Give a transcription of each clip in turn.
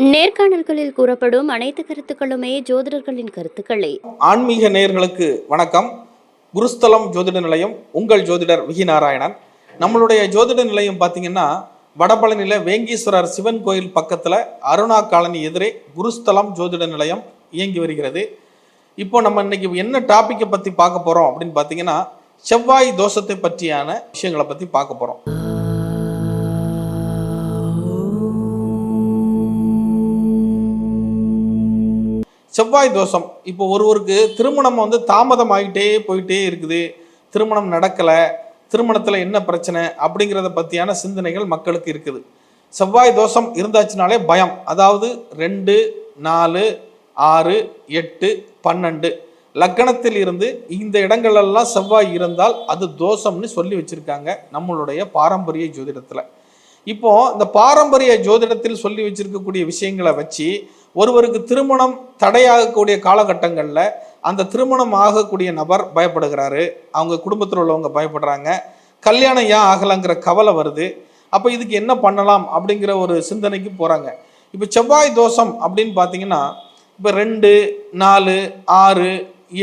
நேர்காணல்களில் கூறப்படும் அனைத்து கருத்துக்களுமே ஜோதிடர்களின் கருத்துக்களே. ஆன்மீக நேர்களுக்கு வணக்கம். குருஸ்தலம் ஜோதிட நிலையம் உங்கள் ஜோதிடர் விகி நாராயணன். நம்மளுடைய ஜோதிட நிலையம் பார்த்தீங்கன்னா வடபழனியில் வேங்கீஸ்வரர் சிவன் கோயில் பக்கத்தில் அருணா காலனி எதிரே குருஸ்தலம் ஜோதிட நிலையம் இயங்கி வருகிறது. இப்போ நம்ம இன்னைக்கு என்ன டாப்பிக்கை பற்றி பார்க்க போகிறோம் அப்படின்னு பார்த்தீங்கன்னா செவ்வாய் தோஷத்தை பற்றியான விஷயங்களை பற்றி பார்க்க போகிறோம் செவ்வாய் தோஷம். இப்போ ஒருவருக்கு திருமணம் வந்து தாமதம் ஆகிட்டே போயிட்டே இருக்குது. திருமணம் நடக்கலை. திருமணத்தில் என்ன பிரச்சனை அப்படிங்கிறத பற்றியான சிந்தனைகள் மக்களுக்கு இருக்குது. செவ்வாய் தோஷம் இருந்தாச்சுனாலே பயம். அதாவது ரெண்டு நாலு ஆறு எட்டு பன்னெண்டு. லக்கணத்தில் இருந்து இந்த இடங்களெல்லாம் செவ்வாய் இருந்தால் அது தோஷம்னு சொல்லி வச்சுருக்காங்க நம்மளுடைய பாரம்பரிய ஜோதிடத்தில். இப்போ இந்த பாரம்பரிய ஜோதிடத்தில் சொல்லி வச்சிருக்கக்கூடிய விஷயங்களை வச்சு ஒருவருக்கு திருமணம் தடையாகக்கூடிய காலகட்டங்களில் அந்த திருமணம் ஆகக்கூடிய நபர் பயப்படுகிறாரு. அவங்க குடும்பத்தில் உள்ளவங்க பயப்படுறாங்க. கல்யாணம் ஏன் ஆகலைங்கிற கவலை வருது. அப்போ இதுக்கு என்ன பண்ணலாம் அப்படிங்கிற ஒரு சிந்தனைக்கு போகிறாங்க இப்போ செவ்வாய் தோஷம் அப்படின்னு பார்த்தீங்கன்னா இப்போ ரெண்டு நாலு ஆறு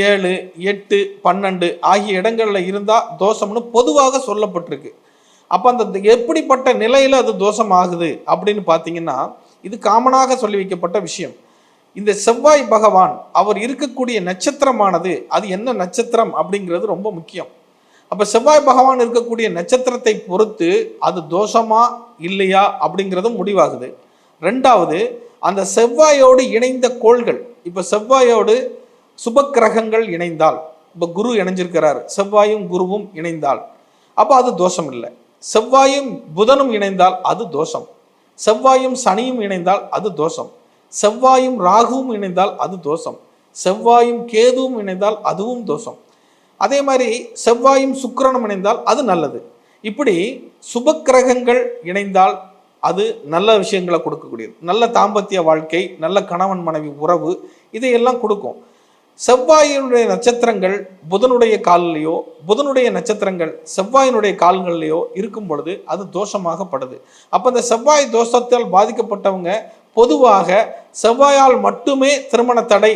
ஏழு எட்டு பன்னெண்டு ஆகிய இடங்களில் இருந்தால் தோஷம்னு பொதுவாக சொல்லப்பட்டிருக்கு. அப்போ அந்த எப்படிப்பட்ட நிலையில் அது தோஷம் ஆகுது அப்படின்னு பார்த்தீங்கன்னா இது காமனாக சொல்லி வைக்கப்பட்ட விஷயம். இந்த செவ்வாய் பகவான் அவர் இருக்கக்கூடிய நட்சத்திரமானது அது என்ன நட்சத்திரம் அப்படிங்கிறது ரொம்ப முக்கியம். அப்போ செவ்வாய் பகவான் இருக்கக்கூடிய நட்சத்திரத்தை பொறுத்து அது தோஷமா இல்லையா அப்படிங்கிறதும் முடிவாகுது. ரெண்டாவது அந்த செவ்வாயோடு இணைந்த கோள்கள் இப்போ செவ்வாயோடு சுபக்கிரகங்கள் இணைந்தால் இப்போ குரு இணைஞ்சிருக்கிறார் செவ்வாயும் குருவும் இணைந்தால் அப்போ அது தோஷம் இல்லை செவ்வாயும் புதனும் இணைந்தால் அது தோஷம். செவ்வாயும் சனியும் இணைந்தால் அது தோஷம். செவ்வாயும் ராகுவும் இணைந்தால் அது தோஷம். செவ்வாயும் கேதுவும் இணைந்தால் அதுவும் தோஷம். அதே மாதிரி செவ்வாயும் சுக்கிரனும் இணைந்தால் அது நல்லது. இப்படி சுப கிரகங்கள் இணைந்தால் அது நல்ல விஷயங்களை கொடுக்கக்கூடியது. நல்ல தாம்பத்திய வாழ்க்கை நல்ல கணவன் மனைவி உறவு இதையெல்லாம் கொடுக்கும். செவ்வாயினுடைய நட்சத்திரங்கள் புதனுடைய காலிலேயோ புதனுடைய நட்சத்திரங்கள் செவ்வாயினுடைய கால்கள்லையோ இருக்கும் பொழுது அது தோஷமாகப்படுது. அப்போ இந்த செவ்வாய் தோஷத்தால் பாதிக்கப்பட்டவங்க பொதுவாக செவ்வாயால் மட்டுமே திருமண தடை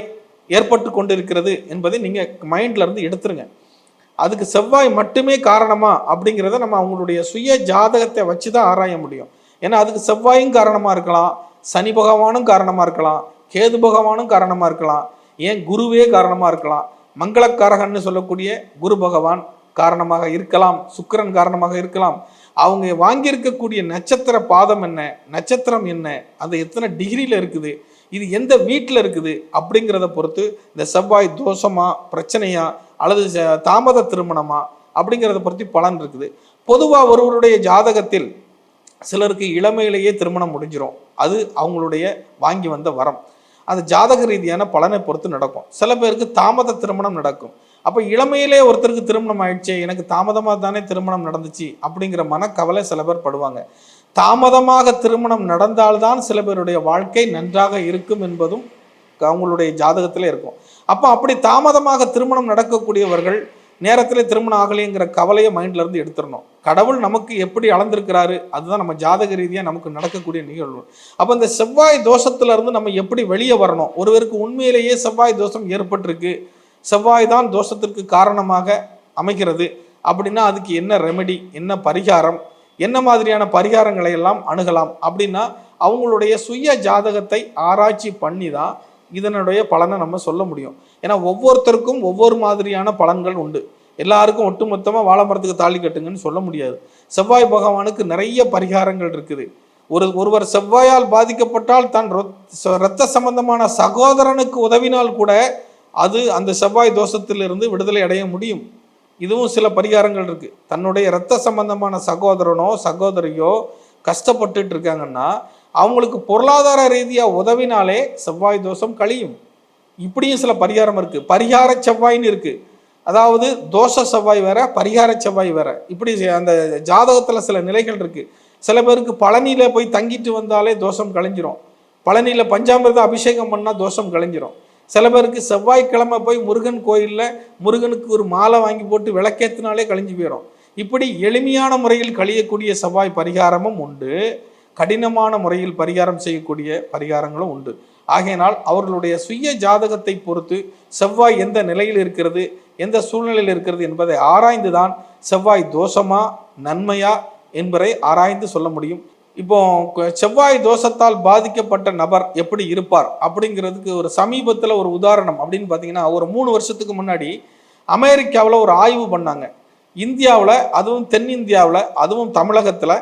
ஏற்பட்டு கொண்டிருக்கிறது என்பதை நீங்கள் மைண்ட்லேருந்து எடுத்துருங்க. அதுக்கு செவ்வாய் மட்டுமே காரணமா அப்படிங்கிறத நம்ம அவங்களுடைய சுய ஜாதகத்தை வச்சு தான் ஆராய முடியும். ஏன்னா அதுக்கு செவ்வாயும் காரணமாக இருக்கலாம் சனி பகவானும் காரணமாக இருக்கலாம் கேது பகவானும் காரணமாக இருக்கலாம். ஏன் குருவே காரணமாக இருக்கலாம்? மங்களக்காரகன்னு சொல்லக்கூடிய குரு பகவான் காரணமாக இருக்கலாம் சுக்கிரன் காரணமாக இருக்கலாம். அவங்க வாங்கியிருக்கக்கூடிய நட்சத்திர பாதம் என்ன நட்சத்திரம் என்ன அது எத்தனை டிகிரியில் இருக்குது இது எந்த வீட்டில் இருக்குது அப்படிங்கிறத பொறுத்து இந்த செவ்வாய் தோஷமா பிரச்சனையா அல்லது தாமத திருமணமா அப்படிங்கிறத பொறுத்து பலன் இருக்குது. பொதுவாக ஒருவருடைய ஜாதகத்தில் சிலருக்கு இளமையிலேயே திருமணம் முடிஞ்சிடும் அது அவங்களுடைய வாங்கி வந்த வரம். அந்த ஜாதக ரீதியான பலனை பொறுத்து நடக்கும். சில பேருக்கு தாமத திருமணம் நடக்கும். அப்போ இளமையிலே ஒருத்தருக்கு திருமணம் ஆயிடுச்சு எனக்கு தாமதமாக தானே திருமணம் நடந்துச்சு அப்படிங்கிற மனக்கவலை சில பேர் படுவாங்க. தாமதமாக திருமணம் நடந்தால்தான் சில பேருடைய வாழ்க்கை நன்றாக இருக்கும் என்பதும் அவங்களுடைய ஜாதகத்தில் இருக்கும். அப்போ அப்படி தாமதமாக திருமணம் நடக்கக்கூடியவர்கள் நேரத்தில் திருமணம் ஆகலைங்கிற கவலையை மைண்டில் இருந்து எடுத்துடணும். கடவுள் நமக்கு எப்படி அளந்திருக்கிறாரு அதுதான் நம்ம ஜாதக ரீதியாக நமக்கு நடக்கக்கூடிய நிகழ்வு. அப்போ இந்த செவ்வாய் தோஷத்திலிருந்து நம்ம எப்படி வெளியே வரணும்? ஒருவருக்கு உண்மையிலேயே செவ்வாய் தோஷம் ஏற்பட்டிருக்கு. செவ்வாய் தான் தோஷத்திற்கு காரணமாக அமைகிறது. அப்படின்னா அதுக்கு என்ன ரெமெடி என்ன பரிகாரம் என்ன மாதிரியான பரிகாரங்களை எல்லாம் அணுகலாம் அப்படின்னா அவங்களுடைய சுய ஜாதகத்தை ஆராய்ச்சி பண்ணி தான் இதனுடைய பலனை நம்ம சொல்ல முடியும். ஏன்னா ஒவ்வொருத்தருக்கும் ஒவ்வொரு மாதிரியான பலன்கள் உண்டு. எல்லாருக்கும் ஒட்டுமொத்தமாக வாழை மரத்துக்கு தாலி கட்டுங்கன்னு சொல்ல முடியாது. செவ்வாய் பகவானுக்கு நிறைய பரிகாரங்கள் இருக்குது. ஒரு ஒருவர் செவ்வாயால் பாதிக்கப்பட்டால் தான் ரொத்- இரத்த சம்பந்தமான சகோதரனுக்கு உதவினால் கூட அது அந்த செவ்வாய் தோஷத்திலிருந்து விடுதலை அடைய முடியும். இதுவும் சில பரிகாரங்கள் இருக்குது தன்னுடைய இரத்த சம்பந்தமான சகோதரனோ சகோதரியோ கஷ்டப்பட்டுட்டு இருக்காங்கன்னா அவங்களுக்கு பொருளாதார ரீதியாக உதவினாலே செவ்வாய் தோஷம் கழியும். இப்படியும் சில பரிகாரம் இருக்குது பரிகார செவ்வாய்ன்னு இருக்குது அதாவது தோஷ செவ்வாய் வேற பரிகார செவ்வாய் வேற. இப்படி அந்த ஜாதகத்தில் சில நிலைகள் இருக்குது சில பேருக்கு பழனியில் போய் தங்கிட்டு வந்தாலே தோஷம் கழிஞ்சிரும். பழனியில் பஞ்சாமிரதம் அபிஷேகம் பண்ணால் தோஷம் கழிஞ்சிரும். சில பேருக்கு செவ்வாய்க்கிழமை போய் முருகன் கோயிலில் முருகனுக்கு ஒரு மாலை வாங்கி போட்டு விளக்கேற்றினாலே கழிஞ்சு போயிடும் இப்படி எளிமையான முறையில் கழியக்கூடிய செவ்வாய் பரிகாரமும் உண்டு. கடினமான முறையில் பரிகாரம் செய்யக்கூடிய பரிகாரங்களும் உண்டு. ஆகையினால் அவர்களுடைய சுய ஜாதகத்தை பொறுத்து செவ்வாய் எந்த நிலையில் இருக்கிறது எந்த சூழ்நிலையில் இருக்கிறது என்பதை ஆராய்ந்துதான் செவ்வாய் தோஷமா நன்மையா என்பதை ஆராய்ந்து சொல்ல முடியும். இப்போ செவ்வாய் தோஷத்தால் பாதிக்கப்பட்ட நபர் எப்படி இருப்பார் அப்படிங்கிறதுக்கு ஒரு சமீபத்தில் ஒரு உதாரணம் அப்படின்னு பார்த்தீங்கன்னா ஒரு மூணு வருஷத்துக்கு முன்னாடி அமெரிக்காவில் ஒரு ஆய்வு பண்ணாங்க. இந்தியாவில் அதுவும் தென்னிந்தியாவில் அதுவும் தமிழகத்தில்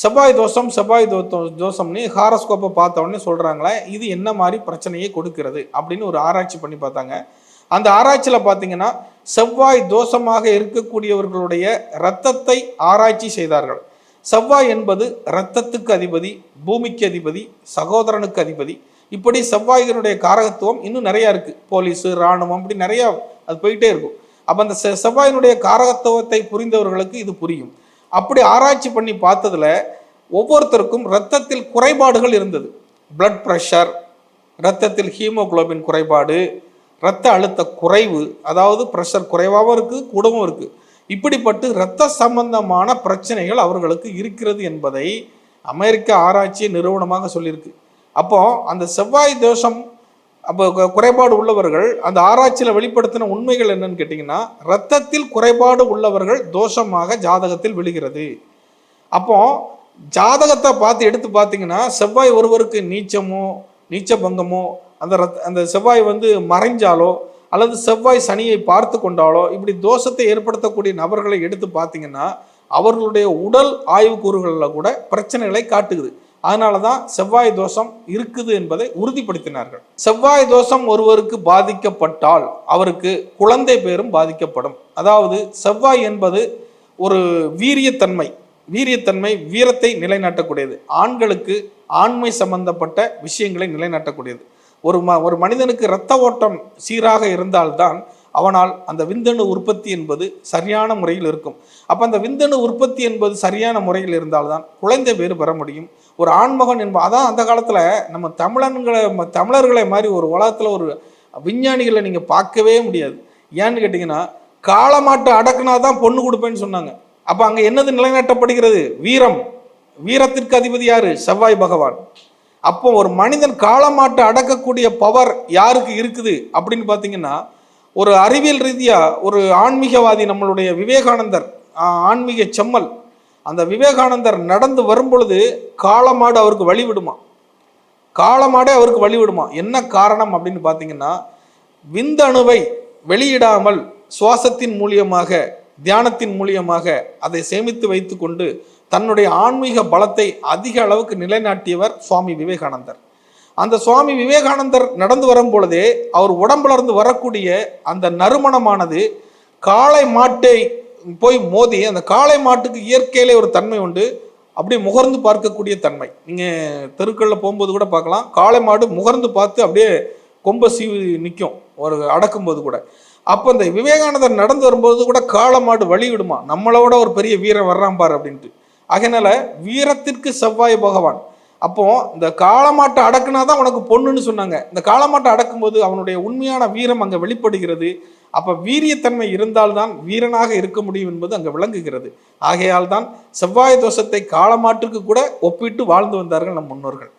செவ்வாய் தோஷம் செவ்வாய் தோ தோஷம்னு ஹாரஸ்கோப்பை பார்த்த உடனே சொல்கிறாங்களே இது என்ன மாதிரி பிரச்சனையை கொடுக்கிறது அப்படின்னு ஒரு ஆராய்ச்சி பண்ணி பார்த்தாங்க. அந்த ஆராய்ச்சியில் பார்த்தீங்கன்னா செவ்வாய் தோஷமாக இருக்கக்கூடியவர்களுடைய இரத்தத்தை ஆராய்ச்சி செய்தார்கள். செவ்வாய் என்பது இரத்தத்துக்கு அதிபதி பூமிக்கு அதிபதி சகோதரனுக்கு அதிபதி. இப்படி செவ்வாய்களுடைய காரகத்துவம் இன்னும் நிறையா இருக்குது போலீஸு இராணுவம் அப்படி நிறையா அது போயிட்டே இருக்கும். அப்போ அந்த செ- செவ்வாயினுடைய காரகத்துவத்தை புரிந்தவர்களுக்கு இது புரியும். அப்படி ஆராய்ச்சி பண்ணி பார்த்ததுல ஒவ்வொருத்தருக்கும் இரத்தத்தில் குறைபாடுகள் இருந்தது. பிளட் ப்ரெஷர் இரத்தத்தில் ஹீமோகுளோபின் குறைபாடு இரத்த அழுத்த குறைவு அதாவது ப்ரெஷர் குறைவாகவும் இருக்குது கூடவும் இருக்குது இப்படிப்பட்டு இரத்த சம்பந்தமான பிரச்சனைகள் அவர்களுக்கு இருக்கிறது என்பதை அமெரிக்க ஆராய்ச்சி நிறுவனமாக சொல்லியிருக்கு. அப்போ அந்த செவ்வாய் தோஷம் அப்போ குறைபாடு உள்ளவர்கள் அந்த ஆராய்ச்சியில் வெளிப்படுத்தின உண்மைகள் என்னன்னு கேட்டிங்கன்னா ரத்தத்தில் குறைபாடு உள்ளவர்கள் தோஷமாக ஜாதகத்தில் விழுகிறது. அப்போ ஜாதகத்தை பார்த்து எடுத்து பார்த்தீங்கன்னா செவ்வாய் ஒருவருக்கு நீச்சமோ நீச்ச பங்கமோ அந்த ரத் அந்த செவ்வாய் வந்து மறைஞ்சாலோ அல்லது செவ்வாய் சனியை பார்த்து கொண்டாலோ இப்படி தோஷத்தை ஏற்படுத்தக்கூடிய நபர்களை எடுத்து பார்த்தீங்கன்னா அவர்களுடைய உடல் ஆய்வு கூறுகளில் கூட பிரச்சனைகளை காட்டுகிறது அதனால தான் செவ்வாய் தோஷம் இருக்குது என்பதை உறுதிப்படுத்தினார்கள். செவ்வாய் தோஷம் ஒருவருக்கு பாதிக்கப்பட்டால் அவருக்கு குழந்தை பேரும் பாதிக்கப்படும். அதாவது செவ்வாய் என்பது ஒரு வீரியத்தன்மை வீரியத்தன்மை வீரத்தை நிலைநாட்டக்கூடியது. ஆண்களுக்கு ஆண்மை சம்பந்தப்பட்ட விஷயங்களை நிலைநாட்டக்கூடியது. ஒரு ம ஒரு மனிதனுக்கு இரத்த ஓட்டம் சீராக இருந்தால்தான் அவனால் அந்த விந்தணு உற்பத்தி என்பது சரியான முறையில் இருக்கும். அப்போ அந்த விந்தணு உற்பத்தி என்பது சரியான முறையில் இருந்தால்தான் குழந்தை பேர் பெற முடியும். ஒரு ஆண்மகன் என்ப அதான் அந்த காலத்தில் நம்ம தமிழன்களை தமிழர்களை மாதிரி ஒரு உலகத்தில் ஒரு விஞ்ஞானிகளை நீங்கள் பார்க்கவே முடியாது. ஏன்னு கேட்டிங்கன்னா காளமாட்டை அடக்குனா தான் பொண்ணு கொடுப்பேன்னு சொன்னாங்க. அப்போ அங்கே என்னது நிலைநாட்டப்படுகிறது? வீரம். வீரத்திற்கு அதிபதி யாரு? செவ்வாய் பகவான். அப்போ ஒரு மனிதன் காளமாட்டை அடக்கக்கூடிய பவர் யாருக்கு இருக்குது? அப்படின்னு பார்த்தீங்கன்னா ஒரு அறிவியல் ரீதியாக ஒரு ஆன்மீகவாதி நம்மளுடைய விவேகானந்தர் ஆன்மீக செம்மல் அந்த விவேகானந்தர் நடந்து வரும் பொழுது காளமாடு அவருக்கு வழிவிடுமா? காளமாடே அவருக்கு வழிவிடுமா? என்ன காரணம் அப்படின்னு பார்த்தீங்கன்னா விந்தணுவை வெளியிடாமல் சுவாசத்தின் மூலியமாக தியானத்தின் மூலியமாக அதை சேமித்து வைத்துக்கொண்டு தன்னுடைய ஆன்மீக பலத்தை அதிக அளவுக்கு நிலைநாட்டியவர் சுவாமி விவேகானந்தர். அந்த சுவாமி விவேகானந்தர் நடந்து வரும் பொழுதே அவர் உடம்புல இருந்து வரக்கூடிய அந்த நறுமணமானது காளை மாட்டை போய் மோதி அந்த காளை மாட்டுக்கு இயற்கையிலே ஒரு தன்மை உண்டு. அப்படியே முகர்ந்து பார்க்கக்கூடிய தன்மை. நீங்கள் தெருக்களில் போகும்போது கூட பார்க்கலாம். காளை மாடு முகர்ந்து பார்த்து அப்படியே கொம்ப சீவி நிற்கும் ஒரு அடக்கும்போது கூட. அப்போ இந்த விவேகானந்தர் நடந்து வரும்போது கூட காளை மாடு வழி விடுமா நம்மளோட ஒரு பெரிய வீரன் வர்றான் பார் அப்படின்ட்டு. அதனால வீரத்திற்கு செவ்வாய் பகவான். அப்போ இந்த காளமாட்டை அடக்குனா தான் உனக்கு பொண்ணுன்னு சொன்னாங்க. இந்த காளமாட்டை அடக்கும்போது அவனுடைய உண்மையான வீரம் அங்கே வெளிப்படுகிறது. அப்போ வீரியத்தன்மை இருந்தால்தான் வீரனாக இருக்க முடியும் என்பது அங்கே விளங்குகிறது. ஆகையால் தான் செவ்வாய் தோஷத்தை காலமாட்டுக்கு கூட ஒப்பிட்டு வாழ்ந்து வந்தார்கள் நம் முன்னோர்கள்.